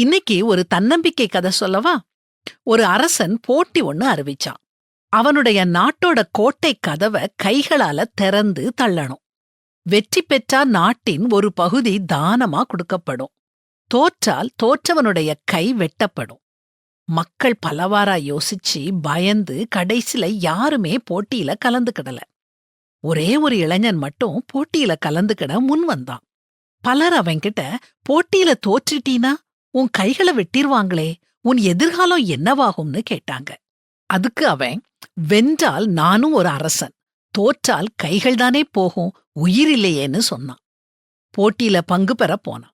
இன்னைக்கு ஒரு தன்னம்பிக்கை கதை சொல்லவா? ஒரு அரசன் போட்டி ஒன்னு அறிவிச்சான். அவனுடைய நாட்டோட கோட்டை கதவை கைகளால திறந்து தள்ளணும். வெற்றி பெற்றா நாட்டின் ஒரு பகுதி தானமா கொடுக்கப்படும். தோற்றால் தோற்றவனுடைய கை வெட்டப்படும். மக்கள் பலவாரா யோசிச்சு பயந்து கடைசில யாருமே போட்டியில கலந்துக்கிடல. ஒரே ஒரு இளைஞன் மட்டும் போட்டியில கலந்துக்கிட முன் வந்தான். பலர் அவன்கிட்ட போட்டியில தோற்றிட்டீனா? உன் கைகளை வெட்டிருவாங்களே உன் எதிர்காலம் என்னவாகும்னு கேட்டாங்க. அதுக்கு அவன் வென்றால் நானும் ஒரு அரசன் தோற்றால் கைகள் தானே போகும் உயிர் இல்லையேன்னு சொன்னான். போட்டியில பங்கு பெற போனான்.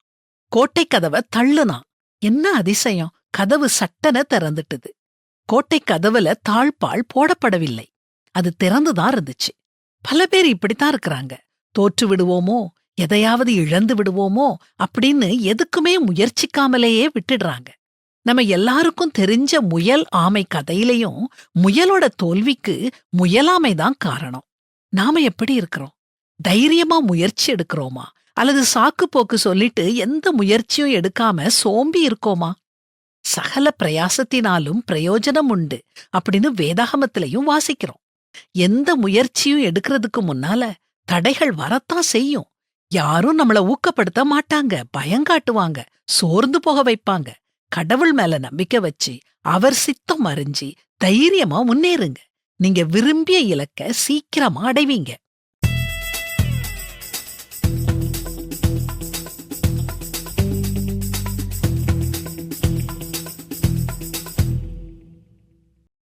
கோட்டை கதவை தள்ளுனான். என்ன அதிசயம் கதவு சட்டன திறந்துட்டுது. கோட்டை கதவுல தாழ்பால் போடப்படவில்லை. அது திறந்துதான் இருந்துச்சு. பல பேர் இப்படித்தான் இருக்கிறாங்க. தோற்று விடுவோமோ எதையாவது இழந்து விடுவோமோ அப்படின்னு எதுக்குமே முயற்சிக்காமலேயே விட்டுடுறாங்க. நம்ம எல்லாருக்கும் தெரிஞ்ச முயல் ஆமை கதையிலையும் முயலோட தோல்விக்கு முயலாமை தான் காரணம். நாம எப்படி இருக்கிறோம்? தைரியமா முயற்சி எடுக்கிறோமா? அல்லது சாக்கு போக்கு சொல்லிட்டு எந்த முயற்சியும் எடுக்காம சோம்பி இருக்கோமா? சகல பிரயாசத்தினாலும் பிரயோஜனம் உண்டு அப்படின்னு வேதாகமத்திலையும் வாசிக்கிறோம். எந்த முயற்சியும் எடுக்கிறதுக்கு முன்னால தடைகள் வரத்தான் செய்யும். யாரும் நம்மள ஊக்கப்படுத்த மாட்டாங்க. பயங்காட்டுவாங்க சோர்ந்து போக வைப்பாங்க. கடவுள் மேல நம்பிக்கை வச்சு அவர் சித்தம் அறிஞ்சு தைரியமா முன்னேறுங்க. நீங்க விரும்பிய இலக்க சீக்கிரமா அடைவீங்க.